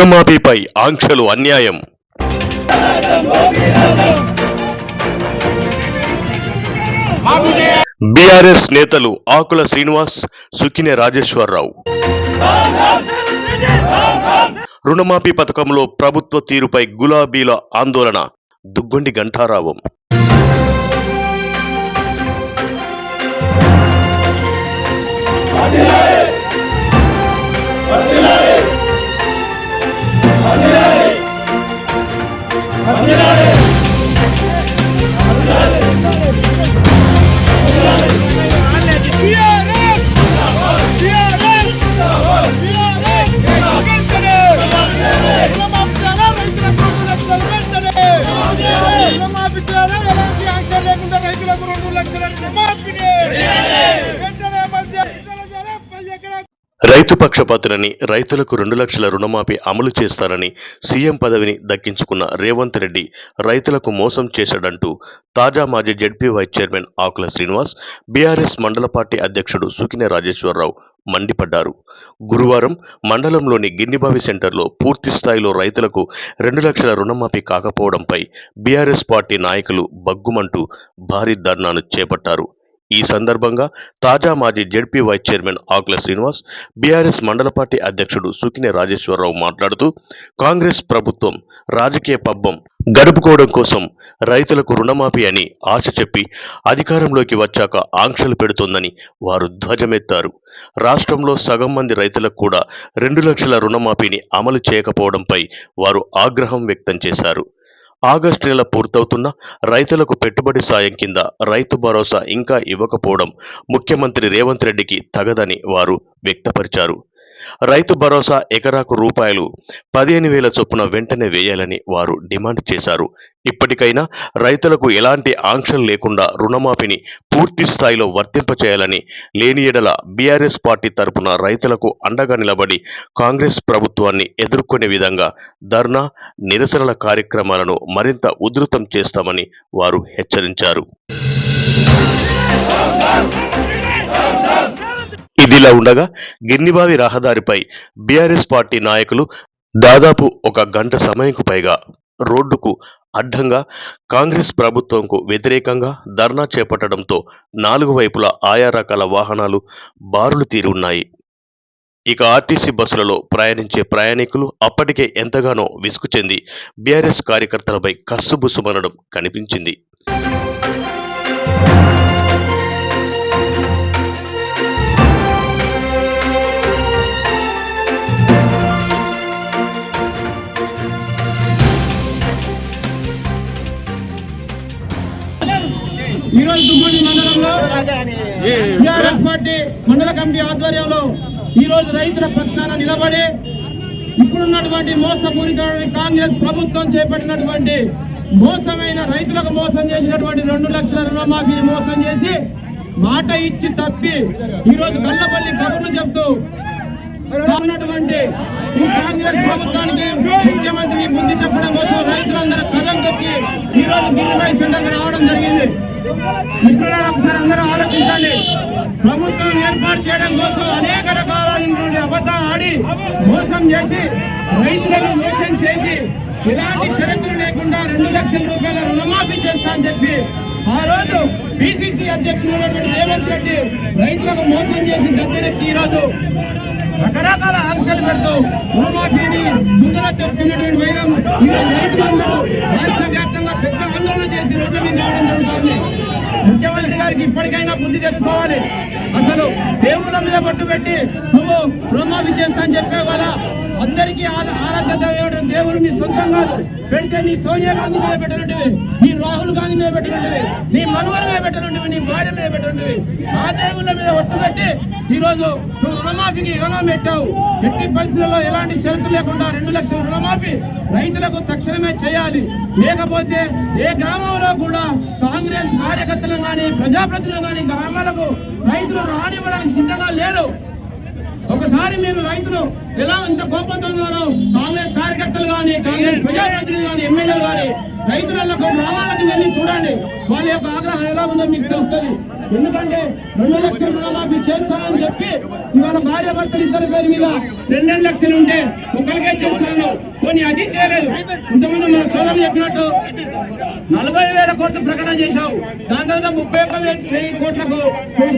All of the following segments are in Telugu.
రుణమాఫీపై ఆంక్షలు అన్యాయం. బీఆర్ఎస్ నేతలు ఆకుల శ్రీనివాస్ సుకినే రాజేశ్వరరావు. రుణమాఫీ పథకంలో ప్రభుత్వ తీరుపై గులాబీల ఆందోళన దుగ్గొండి గంటారావం రైతులకు రెండు లక్షల రుణమాఫీని వెంటనే మధ్య రైతు పక్షపాతులని రైతులకు రెండు లక్షల రుణమాఫీ అమలు చేస్తారని సీఎం పదవిని దక్కించుకున్న రేవంత్ రెడ్డి రైతులకు మోసం చేశాడంటూ తాజా మాజీ ZP vice chairman Akula Srinivas BRS mandal party అధ్యక్షుడు సుకిన రాజేశ్వరరావు మండిపడ్డారు. గురువారం మండలంలోని గిన్నిబావి సెంటర్లో పూర్తి స్థాయిలో రైతులకు రెండు లక్షల రుణమాఫీ కాకపోవడంపై బీఆర్ఎస్ పార్టీ నాయకులు బగ్గుమంటూ భారీ ధర్నాను చేపట్టారు. ఈ సందర్భంగా తాజా మాజీ ZP vice chairman Akula Srinivas BRS mandal party అధ్యక్షుడు సుకినే రాజేశ్వరరావు మాట్లాడుతూ కాంగ్రెస్ ప్రభుత్వం రాజకీయ పబ్బం గడుపుకోవడం కోసం రైతులకు రుణమాఫీ అని ఆశ చెప్పి అధికారంలోకి వచ్చాక ఆంక్షలు పెడుతోందని వారు ధ్వజమెత్తారు. రాష్ట్రంలో సగం మంది రైతులకు కూడా రెండు లక్షల రుణమాఫీని అమలు చేయకపోవడంపై వారు ఆగ్రహం వ్యక్తం చేశారు. ఆగస్టు నెల పూర్తవుతున్న రైతులకు పెట్టుబడి సాయం కింద రైతు భరోసా ఇంకా ఇవ్వకపోవడం ముఖ్యమంత్రి రేవంత్ రెడ్డికి తగదని వారు వ్యక్తపరిచారు. రైతు భరోసా ఎకరాకు రూపాయలు పదిహేను వేల చొప్పున వెంటనే వేయాలని వారు డిమాండ్ చేశారు. ఇప్పటికైనా రైతులకు ఎలాంటి ఆంక్షలు లేకుండా రుణమాఫీని పూర్తి స్థాయిలో వర్తింపచేయాలని లేని ఎడల బీఆర్ఎస్ పార్టీ తరపున రైతులకు అండగా నిలబడి కాంగ్రెస్ ప్రభుత్వాన్ని ఎదుర్కొనే విధంగా ధర్నా నిరసనల కార్యక్రమాలను మరింత ఉధృతం చేస్తామని వారు హెచ్చరించారు. ఇదిలా ఉండగా గిన్నిబావి రహదారిపై బీఆర్ఎస్ పార్టీ నాయకులు దాదాపు ఒక గంట సమయంకు పైగా రోడ్డుకు అడ్డంగా కాంగ్రెస్ ప్రభుత్వంకు వ్యతిరేకంగా ధర్నా చేపట్టడంతో నాలుగు వైపులా ఆయా రకాల వాహనాలు బారులు తీరి ఉన్నాయి. ఇక ఆర్టీసీ బస్సులలో ప్రయాణించే ప్రయాణికులు అప్పటికే ఎంతగానో విసుగు చెంది బీఆర్ఎస్ కార్యకర్తలపై కస్సుబుసుమనడం కనిపించింది. టిఆర్ఎస్ పార్టీ మండల కమిటీ ఆధ్వర్యంలో ఈ రోజు రైతుల పక్షాన నిలబడి ఇప్పుడున్నటువంటి మోసపూరితమైన కాంగ్రెస్ ప్రభుత్వం చేపట్టినటువంటి మోసమైన రైతులకు మోసం చేసినటువంటి రెండు లక్షల రుణమాఫీని మోసం చేసి మాట ఇచ్చి తప్పి ఈ రోజు కళ్ళపల్లి కబుర్లు చెప్తూ ఉన్నటువంటి కాంగ్రెస్ ప్రభుత్వానికి ముఖ్యమంత్రి బుద్ధి చెప్పడం కోసం రైతులందరూ కథం తప్పి ఈ రోజు గిరిరాయి సెంటర్కి రావడం జరిగింది. ఇక్కడ ఒకసారి అందరూ ఆలోచించండి. ప్రభుత్వం ఏర్పాటు చేయడం కోసం అనేక రకాలైనటువంటి అబద్ధం ఆడి మోసం చేసి రైతులను మోసం చేసి ఎలాంటి షరతులు లేకుండా రెండు లక్షల రూపాయల రుణమాఫీ చేస్తా అని చెప్పి ఆ రోజు పిసిసి అధ్యక్షుడు రేవంత్ రెడ్డి రైతులకు మోసం చేసి గద్దెనెక్కి ఈ రోజు రకరకాల ఆంక్షలు పెడుతూ రుణమాఫీని ముందర చెప్తున్నటువంటి వైరం ఈరోజు రాష్ట్ర వ్యాప్తంగా పెద్ద ఆందోళన చేసి రోడ్ల మీద రావడం జరుగుతుంది. ముఖ్యమంత్రి గారికి ఇప్పటికైనా బుద్ధి తెచ్చుకోవాలి. అసలు దేవుళ్ళ మీద పట్టు పెట్టి నువ్వు రుణమాఫీ చేస్తా అని చెప్పే వాళ్ళ అందరికీ ఆరాధ్యత దేవుడు నీ సొంతం కాదు. పెడితే నీ సోనియా గాంధీ మీద పెట్టినట్టువి. రాహుల్ గాంధీ మీద పెట్టినట్టువి నీ మనవల మీద పెట్టినట్టువి నీ భార్య మీద పెట్టినట్టువి ఆ దేవుళ్ళ మీద ఒట్టు పెట్టి ఈరోజు నువ్వు రుణమాఫీకి రుణం పెట్టావు. ఎట్టి పరిస్థితుల్లో ఎలాంటి షరతు లేకుండా రెండు లక్షల రుణమాఫీ రైతులకు తక్షణమే చేయాలి. లేకపోతే ఏ గ్రామంలో కూడా కాంగ్రెస్ కార్యకర్తలు కానీ ప్రజాప్రతినిధులు కానీ గ్రామాలకు రైతులు రానివ్వడానికి సిద్ధంగా లేరు. ఒకసారి మీరు రైతులు ఎలా ఇంత కోపంతో ఉన్నారో కాంగ్రెస్ కార్యకర్తలు కానీ కాంగ్రెస్ ప్రజాప్రతినిధులు కానీ ఎమ్మెల్యేలు కానీ రైతులకు గ్రామాలకు వెళ్ళి చూడండి. వాళ్ళ యొక్క ఆగ్రహం ఎలా ఉందో మీకు తెలుస్తుంది. ఎందుకంటే రెండు లక్షల రుణమాఫీ చేస్తానని చెప్పి ఇవాళ భార్య భర్తలు ఇద్దరి పేరు మీద రెండు లక్షలు ఉంటే ఒకరికే చేస్తాను. కొన్ని అది చేయలేదు. ఇంతకుముందు మన సోదరులు చెప్పినట్టు నలభై వేల కోట్లు ప్రకటన చేశావు. దాని తర్వాత ముప్పై ఒక్క వే- వెయ్యి కోట్లకు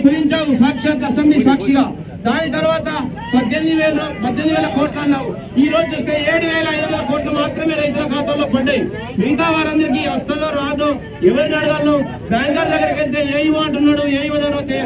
కుదించావు. సాక్షాత్ అసెంబ్లీ సాక్షిగా. దాని తర్వాత పద్దెనిమిది వేల పద్దెనిమిది వేల కోట్లు అన్నావు. ఈ రోజు చూస్తే ఏడు వేల ఐదు వందల కోట్లు మాత్రమే రైతుల ఖాతాలో పడ్డాయి. మిగతా వారందరికీ వస్తుందో రాదో. ఎవరిని అడగాలను? బ్యాంకర్ దగ్గరికి వెళ్తే ఏవో అంటున్నాడు? ఏవో దగ్గర పోతే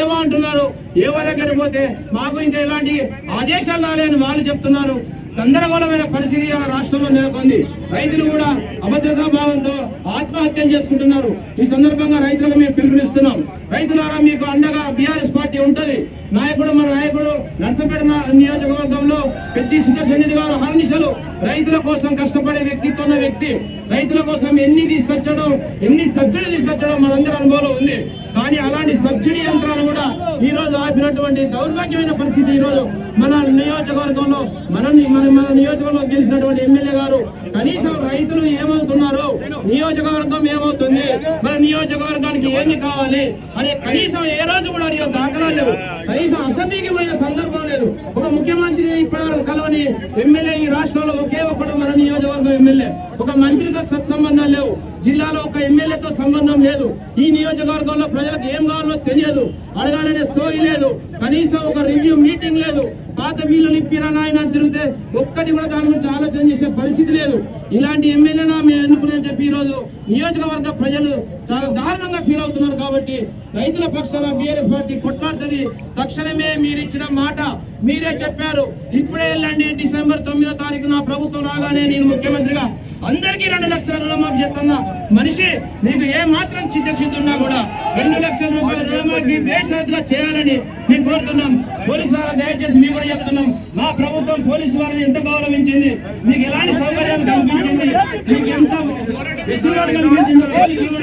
ఏవో అంటున్నారు? ఏవో దగ్గర పోతే మాకు ఇంకా ఎలాంటి ఆదేశాలు రాలేని వాళ్ళు చెప్తున్నారు. గందరగోళమైన పరిస్థితి ఆ రాష్ట్రంలో నెలకొంది. రైతులు కూడా అభద్రతా భావంతో ఆత్మహత్యలు చేసుకుంటున్నారు. ఈ సందర్భంగా రైతులకు మేము పిలుపునిస్తున్నాం. రైతులారా మీకు అండగా బీఆర్ఎస్ పార్టీ ఉంటది. నాయకుడు మన నాయకుడు నర్సపేట నియోజకవర్గంలో పెద్ది సుదర్శన్ రెడ్డి గారు హర్నిశలు. రైతుల కోసం కష్టపడే వ్యక్తిత్వం ఉన్న వ్యక్తి. రైతుల కోసం ఎన్ని తీసుకొచ్చాడో ఎన్ని సబ్సిడీ తీసుకొచ్చాడో మనందరి అనుభవంలో ఉంది. కానీ అలాంటి సబ్సిడీ యంత్రాలు కూడా ఈ రోజు ఆపినటువంటి దౌర్భాగ్యమైన పరిస్థితి ఈ రోజు మన నియోజకవర్గంలో మన మన మన నియోజకవర్గంలో గెలిచినటువంటి ఎమ్మెల్యే గారు కనీసం రైతులు ఏమవుతున్నారు నియోజకవర్గం ఏమవుతుంది మన నియోజకవర్గానికి ఏమి కావాలి అనే కనీసం ఏ రోజు కూడా అడిగే దాఖలాలు లేవు. కనీసం అసెంబ్లీకి పోయిన సందర్భం లేదు. ఒక ముఖ్యమంత్రి ఇప్పటివరకు కలవని ఎమ్మెల్యే ఈ రాష్ట్రంలో ఒకే ఒక్కడు మన నియోజకవర్గం ఎమ్మెల్యే. ఒక మంత్రితో సత్సంబంధాలు లేవు. జిల్లాలో ఒక ఎమ్మెల్యేతో సంబంధం లేదు. ఈ నియోజకవర్గంలో ప్రజలకు ఏం కావాలో తెలియదు. అడగాలనే సోయి లేదు. కనీసం ఒక రివ్యూ మీటింగ్ లేదు. పాత బిల్లులు ఇప్పిరా నాయన తిరుగుతే ఒక్కటి కూడా దాని గురించి ఆలోచన చేసే పరిస్థితి లేదు. ఇలాంటి ఎమ్మెల్యేనా మేము ఎన్నుకునే చెప్పి ఈరోజు నియోజకవర్గ ప్రజలు చాలా దారుణంగా ఫీల్ అవుతున్నారు కాబట్టి రైతుల పక్షాన బీఆర్ఎస్ పార్టీ కొట్లాడుతుంది. తక్షణమే మీరు ఇచ్చిన మాట మీరే చెప్పారు. ఇప్పుడే వెళ్ళండి. డిసెంబర్ తొమ్మిదో తారీఖు నా ప్రభుత్వం రాగానే నేను ముఖ్యమంత్రిగా అందరికీ రెండు లక్షల రుణమాఫీ చెప్తున్నా మనిషి మీకు ఏ మాత్రం చిత్తశుద్ధి ఉన్నా కూడా రెండు లక్షల రూపాయల రుణమాఫీ బేషరతుగా చేయాలని మేము కోరుతున్నాం. పోలీసు దయచేసి మేము కూడా చెప్తున్నాం. మా ప్రభుత్వం పోలీసు వారిని ఎంత గౌరవించింది? మీకు ఎలాంటి సౌకర్యాలు కల్పించింది? మీకు ఎంత వెసులుబాటు కల్పించింది పోలీసులు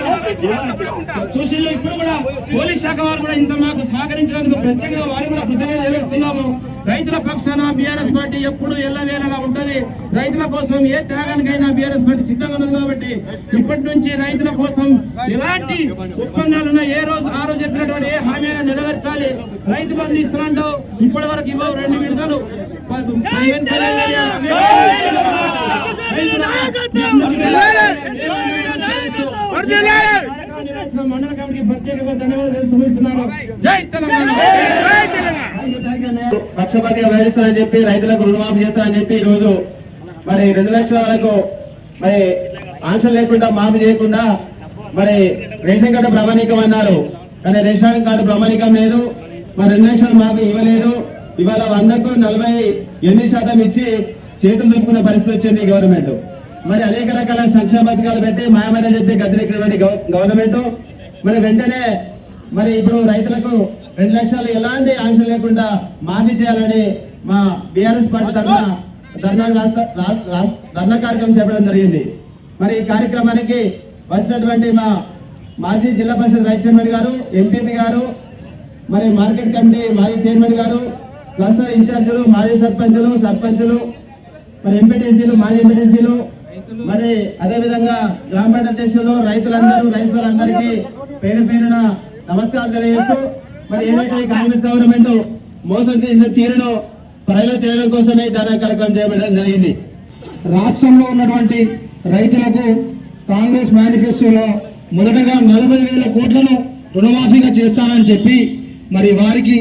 ఇప్పుడు కూడా పోలీస్ శాఖ వారు కూడా ఇంత మాకు సహకరించినందుకు ప్రత్యేకంగా వారికి కూడా కృతజ్ఞత తెలుస్తున్నాము. రైతుల పక్షాన బీఆర్ఎస్ పార్టీ ఎప్పుడు ఎల్లవేళలా ఉంటది. రైతుల కోసం ఏ త్యాగానికైనా బీఆర్ఎస్ పార్టీ సిద్ధంగా ఉన్నది కాబట్టి ఇప్పటి నుంచి రైతుల కోసం ఎలాంటి ఒప్పందాలున్నా ఏ రోజు ఆ రోజు చెప్పినటువంటి ఏ హామీ అయినా నెరవేర్చాలి. రైతు బంధు ఇస్తున్నాడు. ఇప్పటి వరకు ఇవ్వవు రెండు విడతలు. ప- పదిహేను పదిహేను రైతులు మండల కమిటీ ప్రత్యేకంగా ధన్యవాదాలు సమర్పిస్తున్నాను జై తెలంగాణ! పక్షపాతిగా వ్యవహరిస్తానని చెప్పి రైతులకు రుణమాఫీ చేస్తానని చెప్పి ఈ రోజు మరి రెండు లక్షల వరకు మరి ఆంక్షలు లేకుండా మాఫీ చేయకుండా మరి రేషన్ కార్డు ప్రామాణికం అన్నారు. కానీ రేషన్ కార్డు ప్రామాణికం లేదు. మరి రెండు లక్షలు మాఫీ ఇవ్వలేదు. ఇవాళ వందకు నలభై ఎనిమిది శాతం ఇచ్చి చేతులు దులుపుకునే పరిస్థితి వచ్చింది గవర్నమెంట్. మరి అనేక రకాల సంక్షేమ పథకాలు పెట్టి మాయమని చెప్పి గద్దెనెక్కినటువంటి గవర్నమెంట్. మరి వెంటనే మరి ఇప్పుడు రైతులకు రెండు లక్షలు ఎలాంటి ఆంక్షలు లేకుండా మాఫీ చేయాలని మా బీఆర్ఎస్ పార్టీ తరఫున ధర్నా ధర్నా కార్యక్రమం చెప్పడం జరిగింది. మరి ఈ కార్యక్రమానికి వచ్చినటువంటి మా మాజీ జిల్లా పరిషత్ వైస్ చైర్మన్ గారు ఎంపీపీ గారు మరి మార్కెట్ కమిటీ మాజీ చైర్మన్ గారు క్లస్టర్ ఇన్ఛార్జీలు మాజీ సర్పంచులు సర్పంచులు మరి ఎంపీటీసీలు మాజీ ఎంపీటీసీలు మరి అదేవిధంగా గ్రామ పంచాయతీ అధ్యక్షులు రైతులందరూ రైతులందరికీ పేరు పేరున నమస్కారం తెలియజేస్తూ మరి ఏదైతే కాంగ్రెస్ గవర్నమెంట్ మోసం చేసిన తీరును ప్రజల తెలియడం కోసమే ధర్నా కార్యక్రమం చేయడం జరిగింది. రాష్ట్రంలో ఉన్నటువంటి రైతులకు కాంగ్రెస్ మేనిఫెస్టోలో మొదటగా నలభై వేల కోట్లను రుణమాఫీగా చేస్తానని చెప్పి మరి వారికి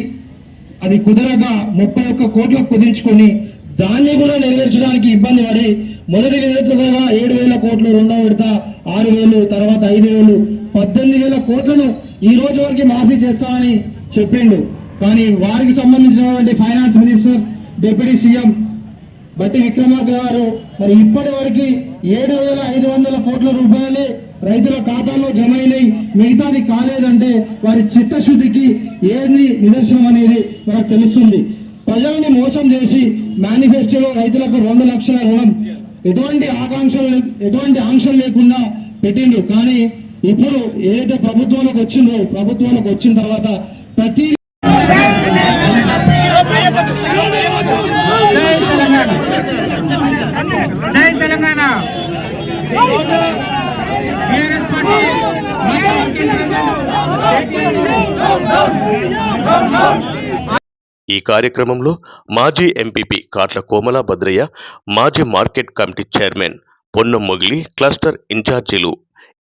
అది కుదరక ముప్పై ఒక్క కోట్లు కుదించుకొని దాన్ని కూడా నెరవేర్చడానికి ఇబ్బంది పడి మొదటి విడతగా ఏడు వేల కోట్లు రెండో విడత ఆరు వేలు తర్వాత ఐదు వేలు పద్దెనిమిది వేల కోట్లను ఈ రోజు వరకు మాఫీ చేస్తామని చెప్పిండు. కానీ వారికి సంబంధించినటువంటి ఫైనాన్స్ మినిస్టర్ డిప్యూటీ సీఎం బట్టి విక్రమార్క గారు మరి ఇప్పటి వరకు ఏడు వేల ఐదు వందల కోట్ల రూపాయలే రైతుల ఖాతాల్లో జమ అయినాయి. మిగతాది కాలేదంటే వారి చిత్తశుద్ధికి ఏది నిదర్శనం అనేది మనకు తెలుస్తుంది. ప్రజల్ని మోసం చేసి మేనిఫెస్టోలో రైతులకు రెండు లక్షల రుణం ఎటువంటి ఆకాంక్షలు ఎటువంటి ఆంక్షలు లేకుండా పెట్టిండు కానీ ఇప్పుడు ఏదైతే ప్రభుత్వంలోకి వచ్చిందో ప్రభుత్వంలోకి వచ్చిన తర్వాత ప్రతి తెలంగాణ. ఈ కార్యక్రమంలో మాజీ ఎంపీపీ కాట్ల కోమల భద్రయ్య మాజీ market committee chairman Ponnam Mogili cluster ఇన్ఛార్జీలు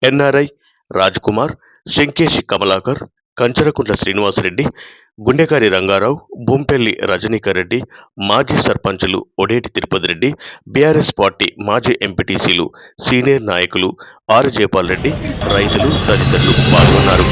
ఎన్ఆర్ఐ రాజ్కుమార్ శంకేశి కమలాకర్ కంచరకుంట్ల శ్రీనివాసరెడ్డి గుండెకారి రంగారావు భూంపెల్లి రజనీకర్రెడ్డి మాజీ సర్పంచులు ఒడేటి తిరుపతి రెడ్డి బీఆర్ఎస్ పార్టీ మాజీ ఎంపీటీసీలు సీనియర్ నాయకులు ఆర్ జయపాల్ రెడ్డి రైతులు తదితరులు పాల్గొన్నారు.